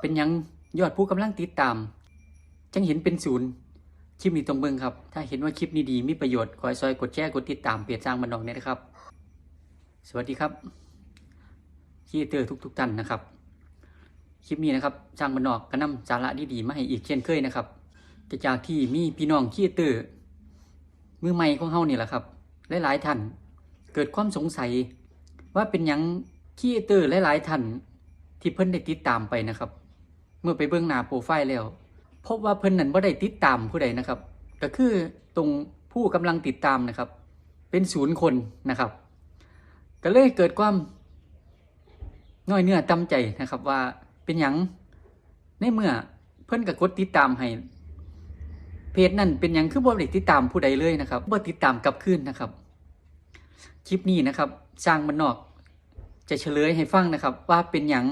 เป็นยังยอดผู้กำลังติดตาม จังเห็นเป็นศูนย์คลิปนี้ตรงเบิ่งครับ ถ้าเห็นว่าคลิปนี้ดีมีประโยชน์ขอให้ซอยกดแชร์กดติดตามเปลี่ยนสร้างมันออกเนี่ยนะครับ สวัสดีครับคีเตอร์ทุกๆท่านนะครับ คลิปนี้นะครับสร้างมันออกก็นำสาระดีๆมาให้อีกเช่นเคยนะครับจะจากที่มีพี่น้องคีเตอร์มือใหม่ของเฮานี่แหละครับ หลายๆท่านเกิดความสงสัยว่าเป็นยังคีเตอร์หลายๆท่านที่เพิ่นได้ติดตามไปนะครับ เมื่อไปเบื้องหน้าโปรไฟล์แล้ว พบว่าเพิ่นนั้นบ่ได้ติดตามผู้ใดนะครับ ก็คือตรงผู้กำลังติดตามนะครับ เป็นศูนย์คนนะครับ ก็เลยเกิดความน้อยเนื้อตำใจนะครับว่าเป็นหยังในเมื่อเพิ่นก็กดติดตามให้เพจนั่นเป็นหยังคือบ่ได้ติดตามผู้ใดเลยนะครับบ่ติดตามกลับคืนนะครับ คลิปนี้นะครับสร้างมันนอกจะเฉลยให้ฟังนะครับ ว่าเป็นหยัง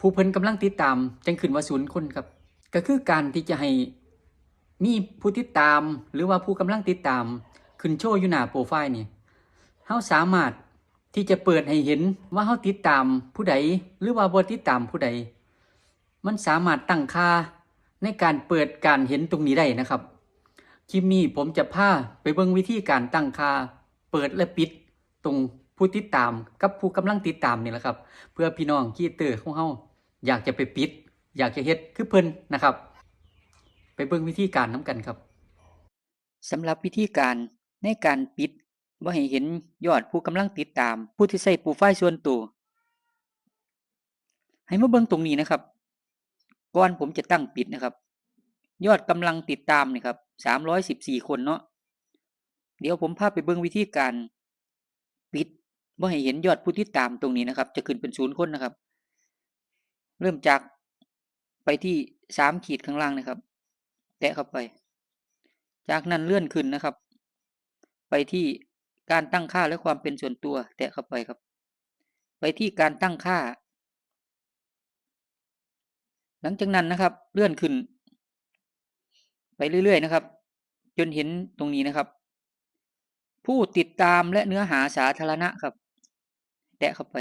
ผู้เพิ่นกำลังติดตามจังขึ้นว่าศูนย์คนครับ ก็คือการที่จะให้มีผู้ติดตามหรือว่าผู้กำลังติดตาม ขึ้นโชว์อยู่หน้าโปรไฟล์นี่เฮาสามารถที่จะเปิดให้เห็นว่าเฮาติดตามผู้ใดหรือว่าบ่ติดตามผู้ใด มันสามารถตั้งค่าในการเปิดการเห็นตรงนี้ได้นะครับคลิปนี้ผมจะพาไปเบิ่งวิธีการตั้งค่า เปิดและปิดตรงผู้ติดตามกับผู้กำลังติดตามนี่แหละครับ เพื่อพี่น้องกีเตอร์ของเฮา อยากจะไปปิด อยากจะเฮ็ดคือเพิ่นนะครับ ไปเบิ่งวิธีการน้กันครับสำหรับวิธีการในการปิดว่าให้เห็นยอดผู้กำลังติดตาม ผู้ที่ใส่ปรไฟล์ส่วนตัวให้มาเบิ่งตรงนี้นะครับก่อนผมจะตั้งปิดนะครับ ยอดกำลังติดตามนี่ครับสามร้อยสิบสี่คนเนาะเดี๋ยวผมพาไปเบิ่งวิธีการ ปิดว่าให้เห็นยอดผู้ติดตามตรงนี้นะครับ จะขึ้นเป็นศูนย์คนนะครับ เริ่มจากไปที่สามขีดข้างล่างนะครับ แตะเข้าไป จากนั้นเลื่อนขึ้นนะครับ ไปที่การตั้งค่าและความเป็นส่วนตัว แตะเข้าไปครับ ไปที่การตั้งค่า หลังจากนั้นนะครับ เลื่อนขึ้น ไปเรื่อยๆนะครับ จนเห็นตรงนี้นะครับ ผู้ติดตามและเนื้อหาสาธารณะครับ แตะเข้าไป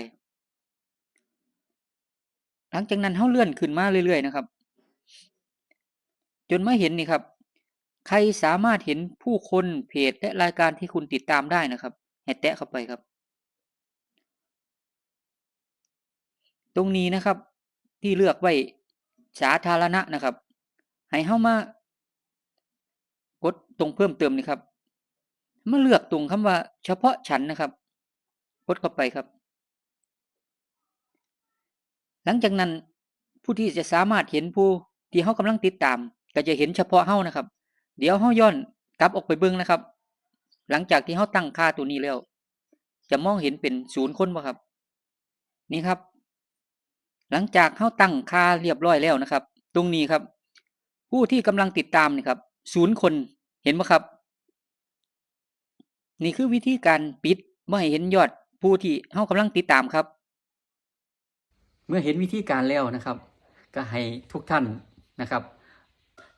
หลังจากนั้นเขาเลื่อนขึ้นมาเรื่อยๆนะครับ จนมาเห็นนี่ครับ ใครสามารถเห็นผู้คนเพจและรายการที่คุณติดตามได้นะครับให้แตะเข้าไปครับ ตรงนี้นะครับ ที่เลือกไว้สาธารณะนะครับ ให้เข้ามากดตรงเพิ่มเติมนี่ครับมาเลือกตรงคำว่าเฉพาะฉันนะครับ กดเข้าไปครับ หลังจากนั้นผู้ที่จะสามารถเห็นผู้ที่เขากำลังติดตาม ก็จะเห็นเฉพาะเขานะครับ เดี๋ยวเขาย้อนกลับออกไปเบิ้งนะครับ หลังจากที่เขาตั้งค่าตัวนี้แล้ว จะมองเห็นเป็นศูนย์คนบ่ครับ นี่ครับ หลังจากเขาตั้งค่าเรียบร้อยแล้วนะครับ ตรงนี้ครับ ผู้ที่กำลังติดตามนี่ครับศูนย์คนเห็นไหมครับ นี่คือวิธีการปิดไม่ให้เห็นยอดผู้ที่เขากำลังติดตามครับ เมื่อเห็นวิธีการแล้วนะครับ ก็ให้ทุกท่านนะครับ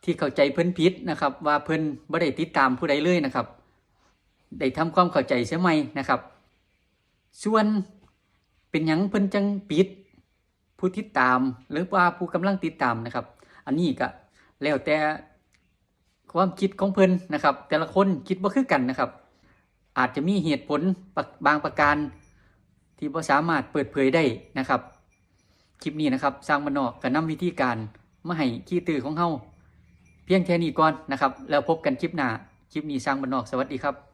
ที่เข้าใจเพิ่นผิดนะครับ ว่าเพิ่นบ่ได้ติดตามผู้ใดเลยนะครับ ได้ทำความเข้าใจเสียใหม่นะครับ ส่วนเป็นหยังเพิ่นจังปิด ผู้ติดตามหรือว่าผู้กำลังติดตามนะครับ อันนี้ก็แล้วแต่ความคิดของเพิ่นนะครับ แต่ละคนคิดบ่คือกันนะครับ อาจจะมีเหตุผลบางประการที่บ่สามารถเปิดเผยได้นะครับ คลิปนี้นะครับสร้างมันอกกับนำวิธีการมาให้ขี้ตือของเฮาเพียงแค่นี้ก่อนนะครับ แล้วพบกันคลิปหน้าคลิปนี้สร้างมานอกสวัสดีครับ